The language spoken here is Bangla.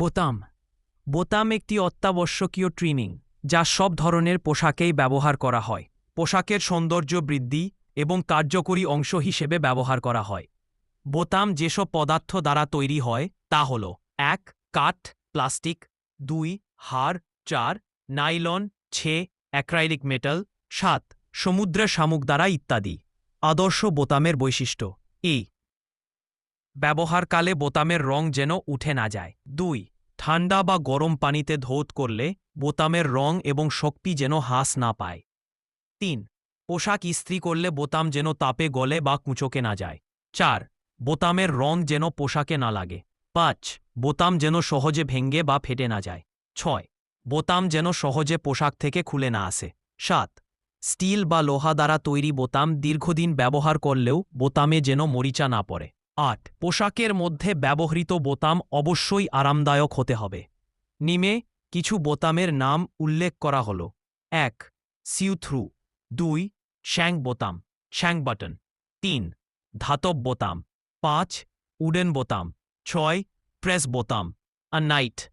বোতাম। বোতাম একটি অত্যাবশ্যকীয় ট্রিমিং, যা সব ধরনের পোশাকেই ব্যবহার করা হয়। পোশাকের সৌন্দর্য বৃদ্ধি এবং কার্যকরী অংশ হিসেবে ব্যবহার করা হয়। বোতাম যেসব পদার্থ দ্বারা তৈরি হয়, তা হল এক, কাঠ, প্লাস্টিক, দুই, হাড়, চার, নাইলন ছে অ্যাক্রাইলিক মেটাল, সাত সমুদ্রের শামুক দ্বারা ইত্যাদি। আদর্শ বোতামের বৈশিষ্ট্য ই ব্যবহারকালে বোতামের রং যেন উঠে না যায়। দুই, ঠান্ডা বা গরম পানিতে ধৌত করলে বোতামের রং এবং শক্তি যেন হ্রাস না পায়। তিন, পোশাক ইস্ত্রি করলে বোতাম যেন তাপে গলে বা কুঁচোকে না যায়। চার, বোতামের রং যেন পোশাকে না লাগে। পাঁচ, বোতাম যেন সহজে ভেঙ্গে বা ফেটে না যায়। ছয়, বোতাম যেন সহজে পোশাক থেকে খুলে না আসে। সাত, স্টিল বা লোহা দ্বারা তৈরি বোতাম দীর্ঘদিন ব্যবহার করলেও বোতামে যেন মরিচা না পড়ে। আট। পোশাকের মধ্যে ব্যবহৃত বোতাম অবশ্যই আরামদায়ক হতে হবে। নিমে কিছু বোতামের নাম উল্লেখ করা হল। এক। Sew through. দুই। শ্যাং বোতাম। Shank button. তিন। ধাতব বোতাম। পাঁচ। উডেন বোতাম। ছয়। প্রেস বোতাম। আ নাইট।